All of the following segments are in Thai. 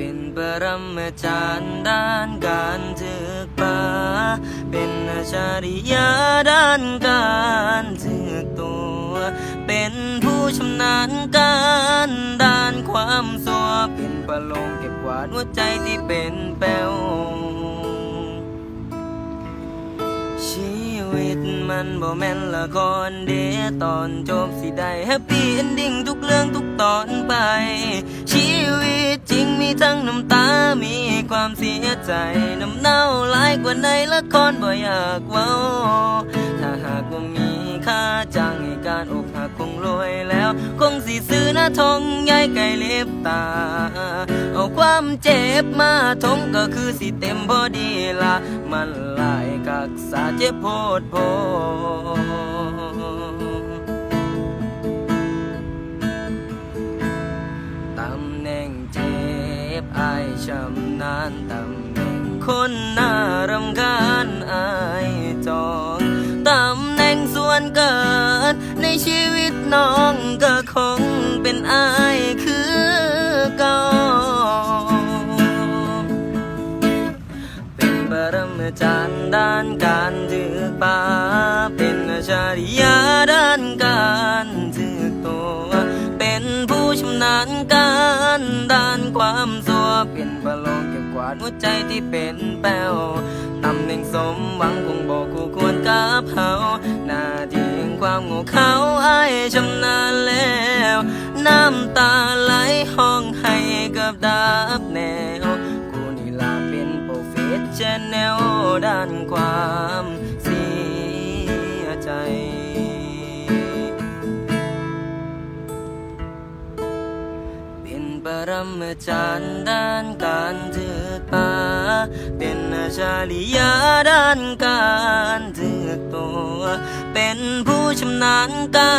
เป็นปรมาจารย์ด้านการถึกป่าเป็นอาจาริยะด้านการถึกตัว เป็นผู้ชำนาญการด้านความสัวเป็นประโลงเก็บกวาดหัวใจที่เป็นแป้วชีวิตมันบ่แม่นละครเดตอนจบสิได้แฮปปี้เอนดิ้งทุกเรื่องทุกตอนไป ทั้งน้ำตา มีความเสียใจ น้ำเน่าหลายกว่าในละครบ่อยากเว้า ถ้าหากว่ามีค่าจ้างให้การอกหักคงรวยแล้ว คงสิซื้อหน้าทองใหญ่ไก่เล็บตา เอาความเจ็บมาทมก็คือสิเต็มพอดีละ มันหลายกักษาเจ็บโพดโพ บอายชำนาญตำแหน่งคนน่ารำคาญอายจองตำแหน่งส่วนเกิด ในชีวิตน้องก็คงเป็นอายคือเก่าเป็นปรมาจารย์ด้านการถือป่าเป็นอาจาริยะด้านการถือตัวเป็นผู้ชำนาญการด้านความส เป็นประโลงเก็บกวาดหัวใจที่เป็นแป้วตำแหน่งสมหวังคงบอกคู่ควรกับเขาหน้าที่แห่งความโง่เขาอายชำนาญแล้ว น้ำตาไหลห้องให้กับดาบแนว กูนี่ลาเป็นโปรเฟสชั่นแนลด้านความ ปรมาจารย์ด้านการถือป่าเป็นอาชาลิยาด้านการถือตัว เป็นผู้ชำนาญกา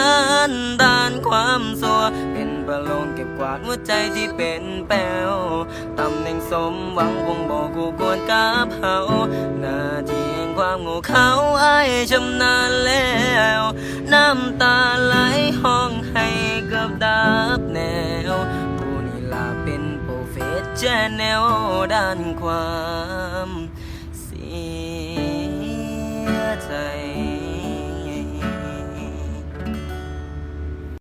รด้านความสัว เป็นประโลงเก็บกวาดหัวใจที่เป็นแป้วตำแหน่งสมหวังคงบอกกูควรกับเขาหน้าที่แห่งความโง่เขาอายชำนาญแล้ว น้ำตาไหลห้อง ด้านความ